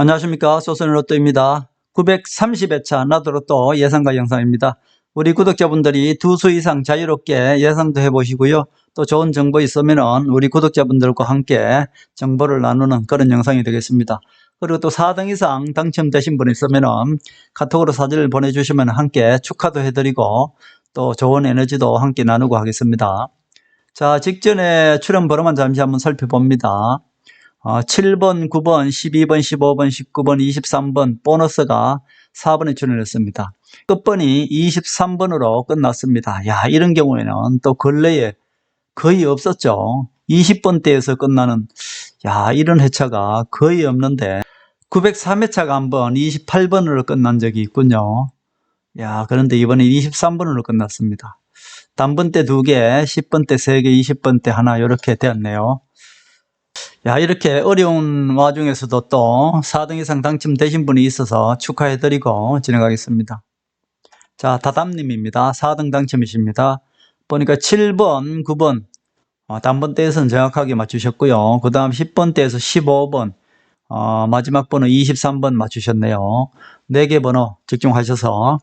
안녕하십니까. 소선의 로또입니다. 930회차 나도로또 예상가 영상입니다. 우리 구독자분들이 두 수 이상 자유롭게 예상도 해보시고요. 또 좋은 정보 있으면 우리 구독자분들과 함께 정보를 나누는 그런 영상이 되겠습니다. 그리고 또 4등 이상 당첨되신 분 있으면 카톡으로 사진을 보내주시면 함께 축하도 해드리고 또 좋은 에너지도 함께 나누고 하겠습니다. 자, 직전에 출연 번호만 잠시 한번 살펴봅니다. 어, 7번, 9번, 12번, 15번, 19번, 23번 보너스가 4번에 출연했습니다. 끝번이 23번으로 끝났습니다. 야, 이런 경우에는 또 근래에 거의 없었죠. 20번대에서 끝나는 야, 이런 회차가 거의 없는데 903회차가 한번 28번으로 끝난 적이 있군요. 야, 그런데 이번에 23번으로 끝났습니다. 단번대 2개, 10번대 3개, 20번대 하나 이렇게 되었네요. 야, 이렇게 어려운 와중에서도 또 4등 이상 당첨되신 분이 있어서 축하해드리고 진행하겠습니다. 자, 다담님입니다. 4등 당첨이십니다. 보니까 7번, 9번, 어, 단번대에서는 정확하게 맞추셨고요. 그 다음 10번대에서 15번, 어, 마지막 번호 23번 맞추셨네요. 4개 번호 적중하셔서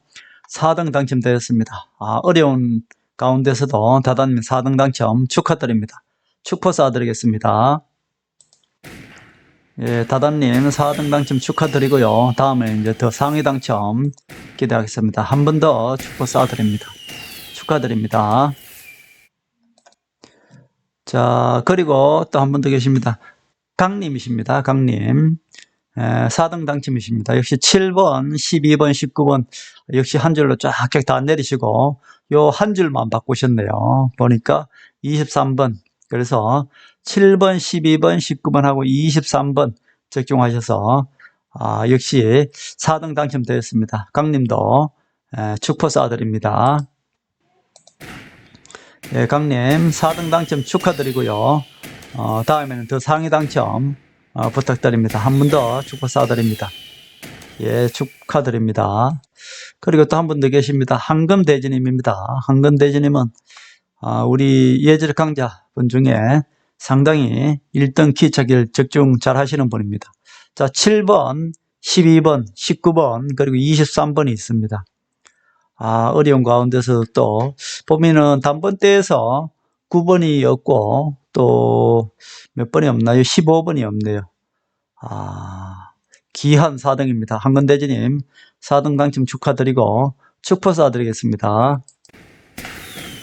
4등 당첨되었습니다. 아, 어려운 가운데서도 다담님 4등 당첨 축하드립니다. 축포 쏴드리겠습니다. 예, 다다님 4등 당첨 축하드리고요. 다음에 이제 더 상위 당첨 기대하겠습니다. 한 번 더 축포 쏴드립니다. 축하드립니다. 자, 그리고 또 한 분 더 계십니다. 강님이십니다. 강님. 에, 4등 당첨이십니다. 역시 7번, 12번, 19번 역시 한 줄로 쫙쫙 다 내리시고 요 한 줄만 바꾸셨네요. 보니까 23번. 그래서 7번, 12번, 19번하고 23번 적중하셔서 아, 역시 4등 당첨되었습니다. 강님도 에, 축포 쏴드립니다. 예, 강님 4등 당첨 축하드리고요. 어, 다음에는 더 상위 당첨 어, 부탁드립니다. 한번더 축포 쏴드립니다. 예, 축하드립니다. 그리고 또 한 분 더 계십니다. 황금대지님입니다. 황금대지님은 아, 우리 예절 강자 분 중에 상당히 1등 키차기를 적중 잘 하시는 분입니다. 자, 7번, 12번, 19번, 그리고 23번이 있습니다. 아, 어려운 가운데서 또, 보면은 단번대에서 9번이 없고, 또, 몇 번이 없나요? 15번이 없네요. 아, 기한 4등입니다. 한건대지님, 4등 당첨 축하드리고, 축포 쏴드리겠습니다.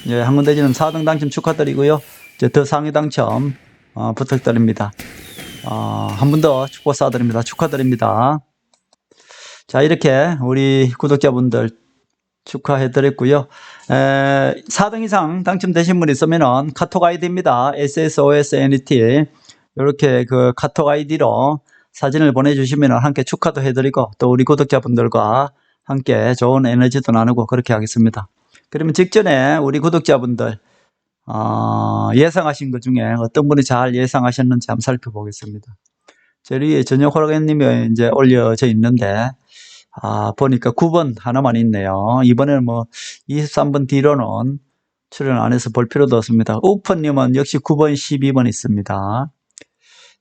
예, 한건대지님 4등 당첨 축하드리고요. 이제 더 상위 당첨, 어, 부탁드립니다. 어, 한 번 더 축포 쏴드립니다. 축하드립니다. 자, 이렇게 우리 구독자분들 축하해드렸고요. 에, 4등 이상 당첨되신 분 있으면은 카톡 아이디입니다. SSOSNET. 이렇게 그 카톡 아이디로 사진을 보내주시면 함께 축하도 해드리고 또 우리 구독자분들과 함께 좋은 에너지도 나누고 그렇게 하겠습니다. 그러면 직전에 우리 구독자분들 어, 예상하신 것 중에 어떤 분이 잘 예상하셨는지 한번 살펴보겠습니다. 저희 저녁 호라겐님이 이제 올려져 있는데 아, 보니까 9번 하나만 있네요. 이번에는 뭐 23번 뒤로는 출연 안 해서 볼 필요도 없습니다. 오퍼님은 역시 9번, 12번 있습니다.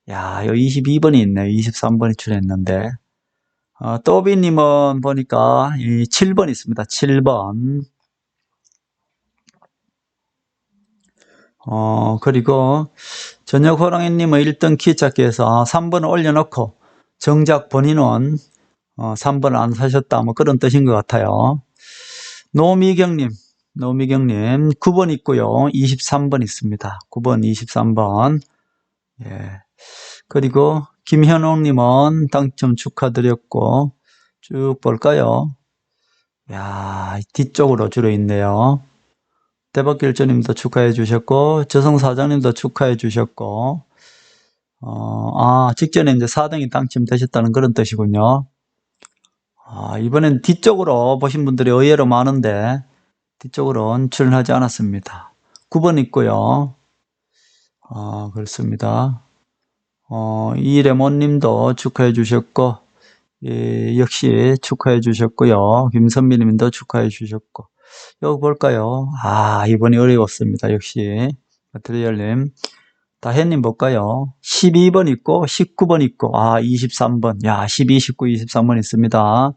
야, 요 22번이 있네요. 23번이 출연했는데. 어, 또비님은 보니까 이 7번 있습니다. 7번. 어, 그리고 저녁 호랑이님은 1등 키 찾기에서 3번을 올려놓고 정작 본인은 어, 3번 안 사셨다 뭐 그런 뜻인 것 같아요. 노미경님, 노미경님 9번 있고요. 23번 있습니다. 9번, 23번. 예. 그리고 김현옥님은 당첨 축하드렸고 쭉 볼까요? 야, 뒤쪽으로 주로 있네요. 대박길조님도 축하해 주셨고 저성 사장님도 축하해 주셨고 어, 아 직전에 이제 4등이 당첨 되셨다는 그런 뜻이군요. 아, 이번엔 뒤쪽으로 보신 분들이 의외로 많은데 뒤쪽으로는 출연하지 않았습니다. 9번 있고요. 아, 그렇습니다. 어, 이레몬님도 축하해 주셨고 예, 역시 축하해 주셨고요. 김선미님도 축하해 주셨고 여기 볼까요? 아, 이번이 어려웠습니다. 역시. 마트리얼님. 다혜님 볼까요? 12번 있고, 19번 있고, 아, 23번. 야, 12, 19, 23번 있습니다.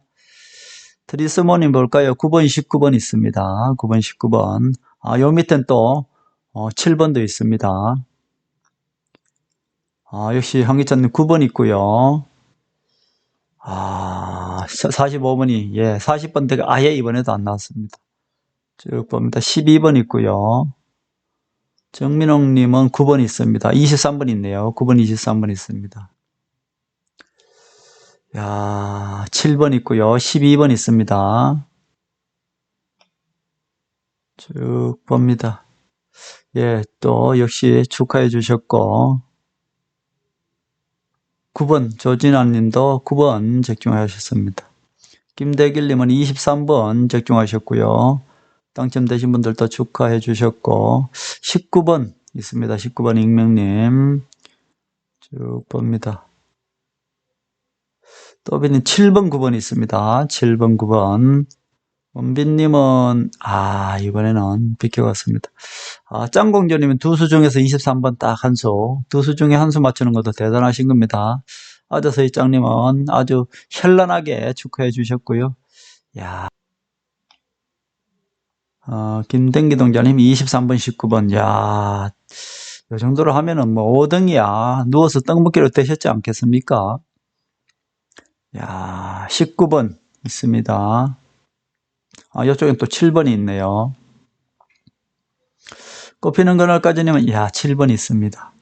트리스모님 볼까요? 9번, 19번 있습니다. 9번, 19번. 아, 요 밑엔 또, 어, 7번도 있습니다. 아, 역시 황기찬님 9번 있고요. 아, 45번이, 예, 40번대가 아예 이번에도 안 나왔습니다. 쭉 봅니다. 12번 있고요. 정민홍님은 9번 있습니다. 23번 있네요. 9번, 23번 있습니다. 야, 7번 있고요. 12번 있습니다. 쭉 봅니다. 예, 또 역시 축하해 주셨고 9번 조진아 님도 9번 적중하셨습니다. 김대길 님은 23번 적중하셨고요. 당첨되신 분들도 축하해 주셨고 19번 있습니다. 19번 익명님 쭉 봅니다. 또비님 7번 9번 있습니다. 7번 9번 원빈님은 아 이번에는 비켜갔습니다. 아, 짱공조님은 두 수 중에서 23번 딱 한 수, 두 수 중에 한 수 맞추는 것도 대단하신 겁니다. 아저서희 짱님은 아주 현란하게 축하해 주셨고요. 야, 어, 김댕기 동자님 23번, 19번, 야, 이 정도로 하면은 뭐 5등이야. 누워서 떡 먹기로 되셨지 않겠습니까? 야, 19번 있습니다. 아, 이쪽엔 또 7번이 있네요. 꼽히는 그날까지는 야 7번 있습니다.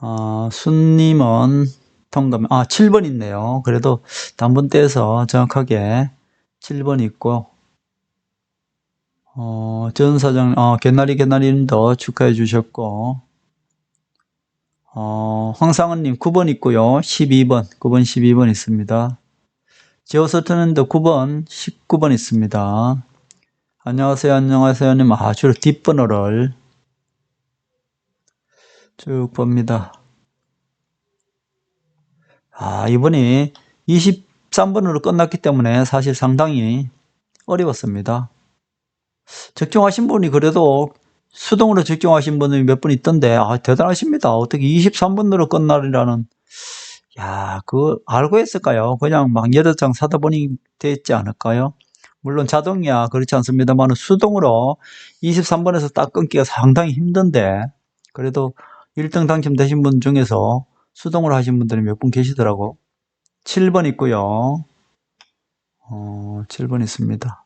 아, 순님은 통감 아 7번 있네요. 그래도 단번대에서 정확하게 7번 있고 어, 전 사장 어, 개나리 개나리님도 축하해 주셨고 어, 황상은님 9번 있고요. 12번 9번 12번 있습니다. 제오서트는도 9번 19번 있습니다. 안녕하세요, 안녕하세요님 아주 뒷번호를 쭉 봅니다. 아, 이번이 23번으로 끝났기 때문에 사실 상당히 어려웠습니다. 적중하신 분이 그래도 수동으로 적중하신 분이 몇 분 있던데, 아, 대단하십니다. 어떻게 23번으로 끝날이라는, 야, 그거 알고 했을까요? 그냥 막 여덟 장 사다 보니 됐지 않을까요? 물론 자동이야 그렇지 않습니다만 수동으로 23번에서 딱 끊기가 상당히 힘든데 그래도 1등 당첨되신 분 중에서 수동으로 하신 분들이 몇 분 계시더라고 7번 있고요 어, 7번 있습니다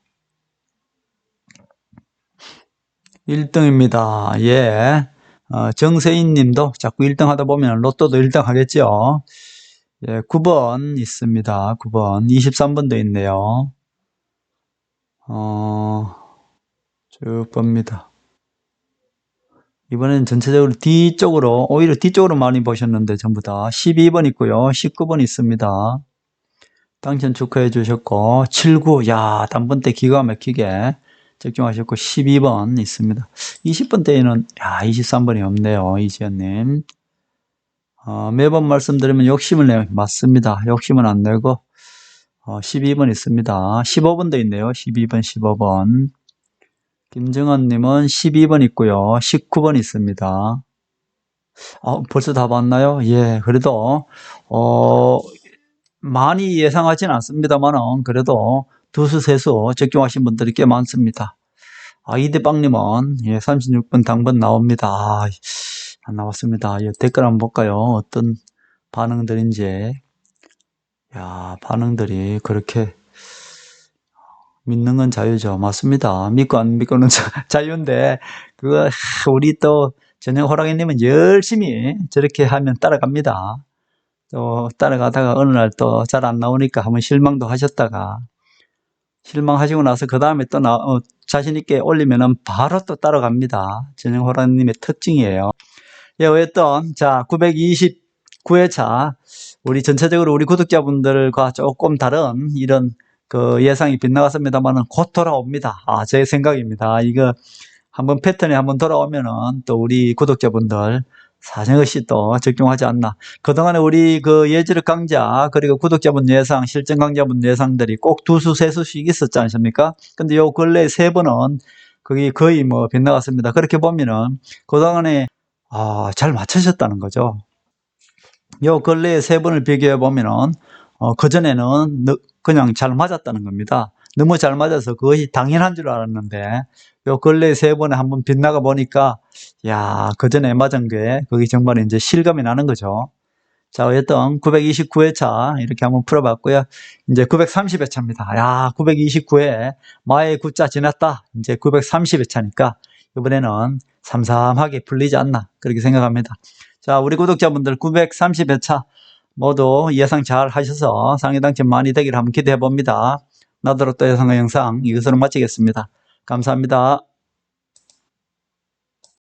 1등입니다. 예. 어, 정세인 님도 자꾸 1등 하다 보면 로또도 1등 하겠죠? 예, 9번 있습니다. 9번. 23번도 있네요. 어, 쭉 봅니다. 이번엔 전체적으로 뒤쪽으로, 오히려 뒤쪽으로 많이 보셨는데 전부 다 12번 있고요. 19번 있습니다. 당첨 축하해 주셨고, 79, 야, 단번대 기가 막히게 적중하셨고, 12번 있습니다. 20번대에는, 야, 23번이 없네요. 이지연님. 어, 매번 말씀드리면 욕심을 내요. 맞습니다. 욕심은 안 내고, 어, 12번 있습니다. 15번도 있네요. 12번, 15번. 김정환님은 12번 있고요. 19번 있습니다. 어, 벌써 다 봤나요? 예, 그래도, 어, 많이 예상하진 않습니다만은, 그래도 두수, 세수 적중하신 분들이 꽤 많습니다. 아, 이대빵님은, 예, 36번 당번 나옵니다. 아, 안 나왔습니다. 예, 댓글 한번 볼까요? 어떤 반응들인지. 야, 반응들이 그렇게 믿는 건 자유죠. 맞습니다. 믿고 안 믿고는 자, 유인데 그거 우리 또 전형 호랑이님은 열심히 저렇게 하면 따라갑니다. 또 따라가다가 어느 날 또 잘 안 나오니까 한번 실망도 하셨다가 실망하시고 나서 그 다음에 또 나, 어, 자신 있게 올리면은 바로 또 따라갑니다. 호랑이님의 특징이에요. 예, 어쨌든 자 929회차 우리 전체적으로 우리 구독자분들과 조금 다른 이런 그 예상이 빗나갔습니다만은 곧 돌아옵니다. 아, 제 생각입니다. 이거 한번 패턴이 한번 돌아오면은 또 우리 구독자분들 사정없이 또 적용하지 않나. 그동안에 우리 그 예지력 강좌, 그리고 구독자분 예상, 실전 강좌분 예상들이 꼭 두 수, 세 수씩 있었지 않습니까? 근데 요 근래 세 번은 그게 거의 뭐 빗나갔습니다. 그렇게 보면은 그동안에 아, 잘 맞추셨다는 거죠. 요 근래의 세 번을 비교해 보면은 어, 그전에는 너- 그냥 잘 맞았다는 겁니다. 너무 잘 맞아서 그것이 당연한 줄 알았는데 요 근래 세 번에 한번 빗나가 보니까 야, 그전에 맞은 게 그게 정말 이제 실감이 나는 거죠. 자, 어쨌든 929회차 이렇게 한번 풀어봤고요. 이제 930회차입니다. 야, 929회 마의 9자 지났다. 이제 930회차니까 이번에는 삼삼하게 풀리지 않나 그렇게 생각합니다. 자, 우리 구독자분들 930회차 모두 예상 잘 하셔서 상위 당첨 많이 되기를 한번 기대해 봅니다. 나더러 또 예상의 영상 이것으로 마치겠습니다. 감사합니다.